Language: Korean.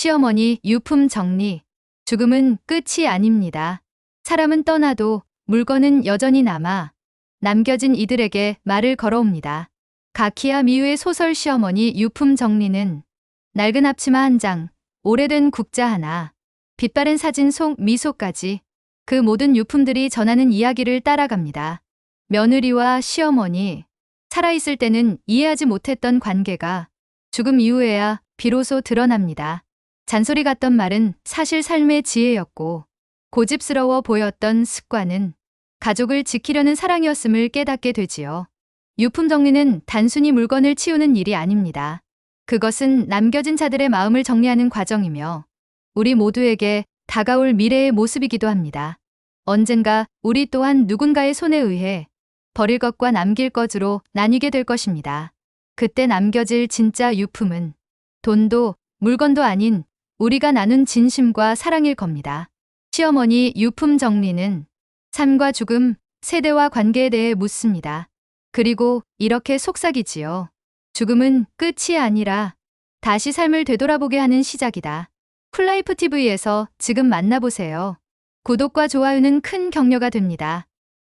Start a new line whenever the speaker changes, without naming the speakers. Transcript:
시어머니 유품 정리. 죽음은 끝이 아닙니다. 사람은 떠나도 물건은 여전히 남아 남겨진 이들에게 말을 걸어옵니다. 가키야 미우의 소설 시어머니 유품 정리는 낡은 앞치마 한 장, 오래된 국자 하나, 빛바랜 사진 속 미소까지 그 모든 유품들이 전하는 이야기를 따라갑니다. 며느리와 시어머니, 살아있을 때는 이해하지 못했던 관계가 죽음 이후에야 비로소 드러납니다. 잔소리 같던 말은 사실 삶의 지혜였고 고집스러워 보였던 습관은 가족을 지키려는 사랑이었음을 깨닫게 되지요. 유품 정리는 단순히 물건을 치우는 일이 아닙니다. 그것은 남겨진 자들의 마음을 정리하는 과정이며 우리 모두에게 다가올 미래의 모습이기도 합니다. 언젠가 우리 또한 누군가의 손에 의해 버릴 것과 남길 것으로 나뉘게 될 것입니다. 그때 남겨질 진짜 유품은 돈도 물건도 아닌 우리가 나눈 진심과 사랑일 겁니다. 시어머니 유품 정리는 삶과 죽음, 세대와 관계에 대해 묻습니다. 그리고 이렇게 속삭이지요. 죽음은 끝이 아니라 다시 삶을 되돌아보게 하는 시작이다. 쿨라이프 TV에서 지금 만나보세요. 구독과 좋아요는 큰 격려가 됩니다.